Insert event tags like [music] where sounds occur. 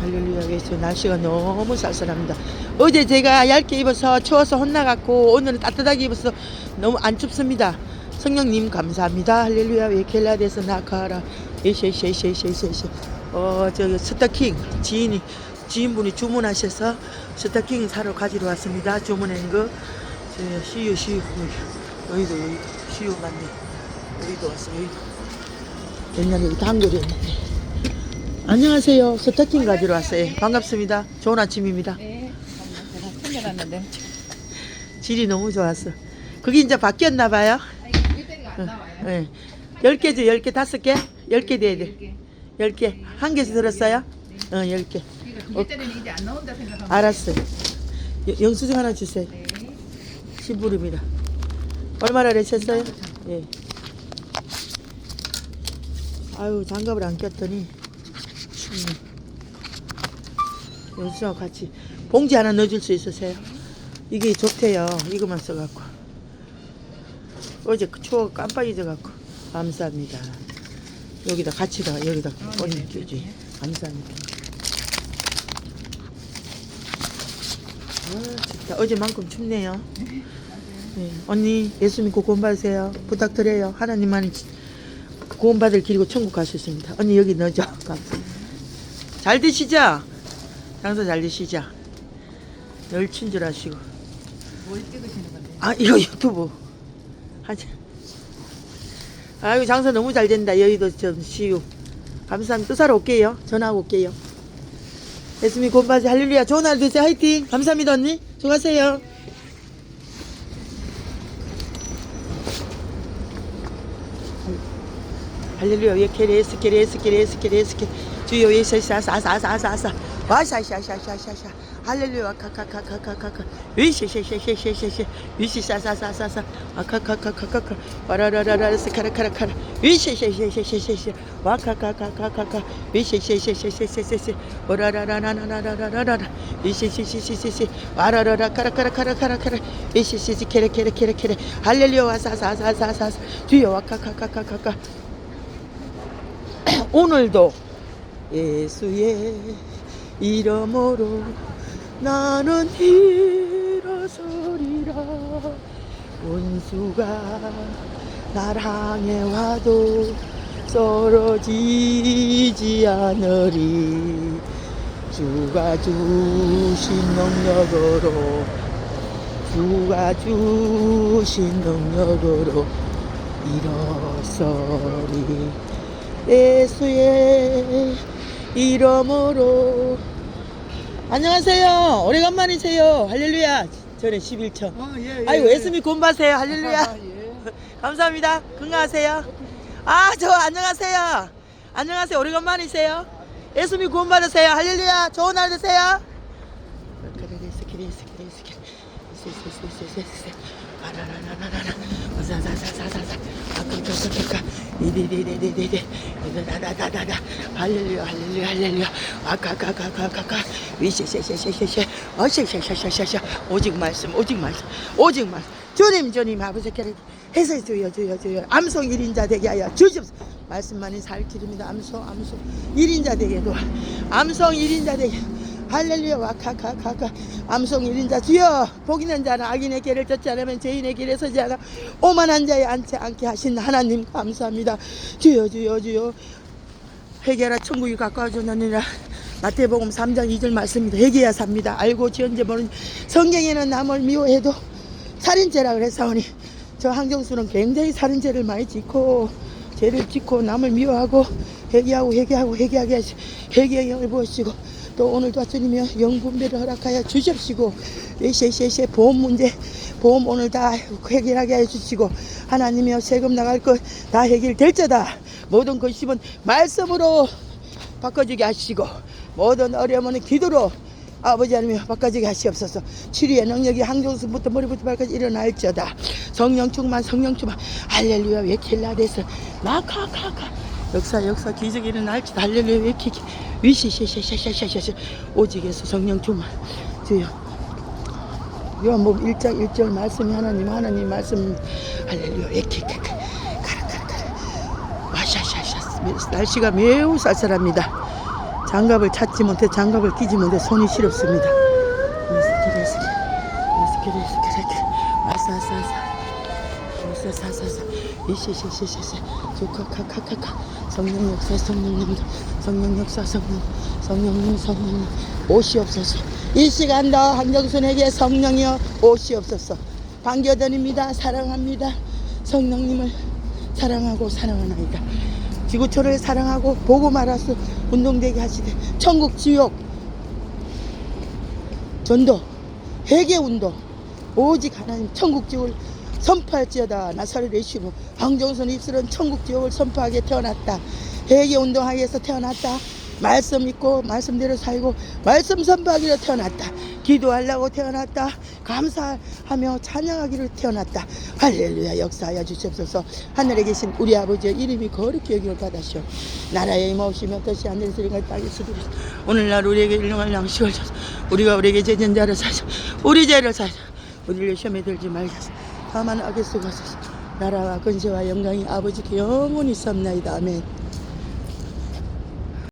할렐루야 예수 날씨가 너무 쌀쌀합니다. 어제 제가 얇게 입어서 추워서 혼나갖고 오늘은 따뜻하게 입어서 너무 안 춥습니다. 성령님 감사합니다. 할렐루야 예켈라데서 나카라 예셰셰셰셰셰셰 어 저기 스타킹 지인이 지인분이 주문하셔서 스타킹 사러 가지러 왔습니다. 주문한 거 저, 시유 시유 여기도 여기도 시유 맞네. 여기도 왔어 여기도 옛날에 여기 단골이었는데. 안녕하세요. 스타킹 가지러 왔어요. 반갑습니다. 좋은 아침입니다. 네, 제가 챙겨놨는데. [laughs] 질이 너무 좋았어. 그게 이제 바뀌었나 봐요. 예. 10개죠, 10개, 5개? 10개 돼야 돼. 10개. 한 개씩 들었어요? 어, 10개. 그러니까 일대는 이제 안 나온다 생각하면. 알았어요. 여- 영수증 하나 주세요. 네. 심부름이라. 얼마나 내셨어요? 예. 아유, 장갑을 안 꼈더니 춥네. 영수증하고 같이 봉지 하나 넣어줄 수 있으세요? 이게 좋대요. 이것만 써갖고. 어제 그 추워 깜빡이져갖고. 감사합니다. 여기다 같이다 여기다 얹어주지. 감사합니다. 아, 진짜 어제만큼 춥네요. 네. 언니 예수 믿고 구원 받으세요. 부탁드려요. 하나님만 구원 받을 길이고 천국 갈 수 있습니다. 언니 여기 넣어줘. [laughs] 감사. 잘 드시죠? 장사 잘 드시죠? 멸친 줄 아시고. 뭘 찍으시는 건데? 아 이거 유튜브 하자. 아이고 장사 너무 잘 된다. 여의도 좀 시유. 감사합니다. 또 사러 올게요. 전화하고 올게요. 예수님 곤바지 할렐루야. 좋은 하루 되세요. 화이팅. 감사합니다 언니. 수고하세요. 할렐루야. 예케레 스 케레 스 케레 스 케레 스 케 주여 예사사사사사사사 와샤샤샤샤샤샤 할렐루야 카카카카카카카 위시시시시시시시 위시사사사사사 아카카카카카카 와라라라라 스카라카라카라 위시시시시시시시 와카카카카카카 위시시시시시시시 오라라라라라라라라라 위시시시시시시 와라라라 카라카라카라카라카라 위시시시 케레케레케레케레 할렐루야 와사사사사사 주여 와카카카카카카 오늘도 예수의 이름으로 나는 일어서리라. 원수가 날 향해 와도 쓰러지지 않으리. 주가 주신 능력으로 주가 주신 능력으로 일어서리 예수의 이름으로. 안녕하세요. 오래간만이세요. 할렐루야. 저는 11천 어, 예, 예. 아이고 예수님 곤바세요 할렐루야. 아, [laughs] 예. 감사합니다. 건강하세요? 아 저 안녕하세요. 안녕하세요. 오래간만이세요? 예수님 구원 받으세요. 할렐루야. 좋은 날 되세요 할렐루야 할렐루야 할렐루야. 아카카카카카카 위시시시시시시 어시시시시시시 오직 말씀 오직 말씀 오직 말씀. 주님 주님 아버지께를 해서 주여 주여 주여. 암송 일인자 되게 하여 주십시오 말씀만이 살 길입니다. 암송 암송. 일인자 되게 도와 암송 일인자 되게 할렐루야 와카카카카 암송 일인자 주여 복 있는 자는 악인의 길을 쫓지 않으면 죄인의 길에 서지 않아 오만한 자에 앉지 않게 하신 하나님 감사합니다. 주여 주여 주여. 회개하라 천국이 가까워졌느니라. 마태복음 3장 2절 말씀입니다. 회개해야 삽니다. 알고 지은지 모르니 성경에는 남을 미워해도 살인죄라 그랬사오니 저 항정수는 굉장히 살인죄를 많이 짓고 죄를 짓고 남을 미워하고 회개하고 회개하고 회개하게 하시 영을 부으시고 또 오늘도 주님이여 영분배를 허락하여 주십시고 예시시시 보험 문제 보험 오늘 다 해결하게 해 주시고 하나님이여 세금 나갈 것 다 해결될저다. 모든 것임은 말씀으로 바꿔주게 하시고 모든 어려움은 기도로 아버지 하나님 바꿔주게 하시옵소서. 치료의 능력이 항정수부터 머리부터 발까지 일어날지어다. 성령 충만 성령 충만. 할렐루야 웨킬라데스? 마카카카 역사 역사 기적이 일어날지다 할렐루야 웨키키 위시시시시시시시 오직 예수 성령 충만. 주여. 요한복음 1장 1절 말씀이 하나님 하나님 말씀. 할렐루야. 가라 와샤샤샤. 날씨가 매우 쌀쌀합니다. 장갑을 찾지 못해 장갑을 끼지 못해 손이 시렵습니다. 이스키리 이스키 이스키리 이스키리 아싸 아싸 아싸 사사사사. 이시시시시시. 조카카카카카. 성령 역사 성령 역사 성령 역사 성령. 성령 성령 옷이 없어서. 이 시간도 한정순에게 성령이여 옷이 없어서. 반겨드립니다. 사랑합니다. 성령님을 사랑하고 사랑하나이다. 지구촌을 사랑하고 보고 말아서 운동되게 하시되 천국 지옥. 전도 회개 운동 오직 하나님 천국 지옥을 선포할지어다 나사를 내쉬고 황정선 입술은 천국 지옥을 선포하게 태어났다. 회개 운동하기 위해서 태어났다. 말씀 믿고 말씀대로 살고 말씀 선포하기로 태어났다. 기도하려고 태어났다. 감사하며 찬양하기로 태어났다. 할렐루야 역사하여 주시옵소서. 하늘에 계신 우리 아버지의 이름이 거룩히 여기를 받으시오. 나라의 임하옵시며 뜻이 하늘에서 이런 땅에서 이루시오 오늘날 우리에게 일용할 양식을 주소서. 우리가 우리에게 제전 자를 사서 우리 죄를 사서 우리를 시험에 들지 말소서 다만 악에 속아소서 나라와 근세와 영광이 아버지께 영원히 섭나이다. 아멘